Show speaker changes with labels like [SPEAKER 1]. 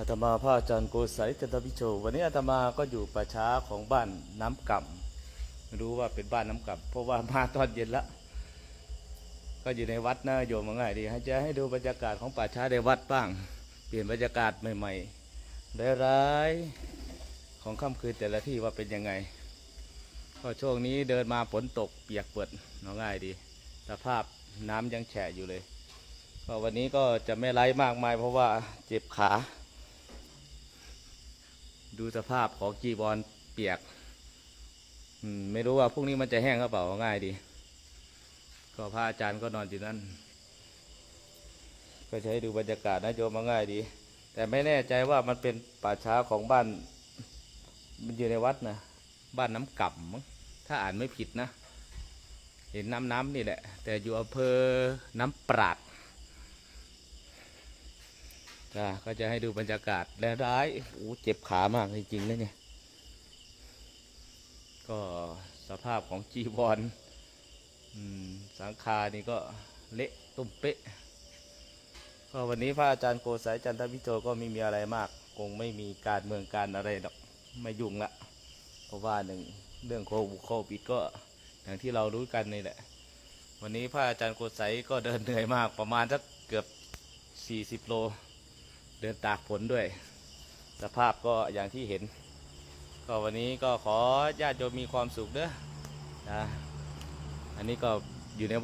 [SPEAKER 1] อาตมาพระอาจารย์โกสัยจันทวิโช วันนี้อาตมาก็อยู่ป่าช้าของบ้านน้ำก่ำไม่รู้ว่าเป็นบ้านน้ำก่ำเพราะว่ามาตอนเย็นละ ก็อยู่ในวัดนะโยมง่ายดีให้จะให้ดูบรรยากาศของป่าช้าในวัดบ้าง เปลี่ยนบรรยากาศใหม่ๆร้ายของค่ำคืนแต่ละที่ว่าเป็นยังไง ก็ช่วงนี้เดินมาฝนตกเปียกเปิดเอาง่ายดีสภาพน้ำยังแฉะอยู่เลยก็วันนี้ก็จะไม่ไล่มากมายเพราะว่าเจ็บขา ดูสภาพของจีบอลเปียก อืม ไม่รู้ว่าพรุ่งนี้มันจะแห้งหรือเปล่าง่ายดี ก็พระอาจารย์ก็นอนอยู่นั่น ก็ให้ดูบรรยากาศนะโยมมาง่ายดี แต่ไม่แน่ใจว่ามันเป็นป่าช้าของบ้าน มันอยู่ในวัดนะ บ้านน้ำก่ำมั้งถ้าอ่านไม่ผิดนะ เห็นน้ำน้ำนี่แหละ แต่อยู่อำเภอน้ำปราด จ้าก็จะให้ดูบรรยากาศและร้ายโอ้เจ็บขามากจริงๆนะเนี่ย ก็สภาพของจีวรสังคานี่ก็เละตุ้มเป๊ะ ก็วันนี้พระอาจารย์โกสายจันทวิโจก็ไม่มีอะไรมาก คงไม่มีการเมืองการอะไรหรอกไม่ยุ่งละ เพราะว่าหนึ่งเรื่องโควิดโควิดก็อย่างที่เรารู้กันนี่แหละ วันนี้พระอาจารย์โกสัยก็เดินเหนื่อยมากประมาณสักเกือบ40 โล เดินตากฝนด้วย สภาพก็อย่างที่เห็น ก็วันนี้ก็ขอญาติโยมมีความสุขเด้อนะอันนี้ก็อยู่ใน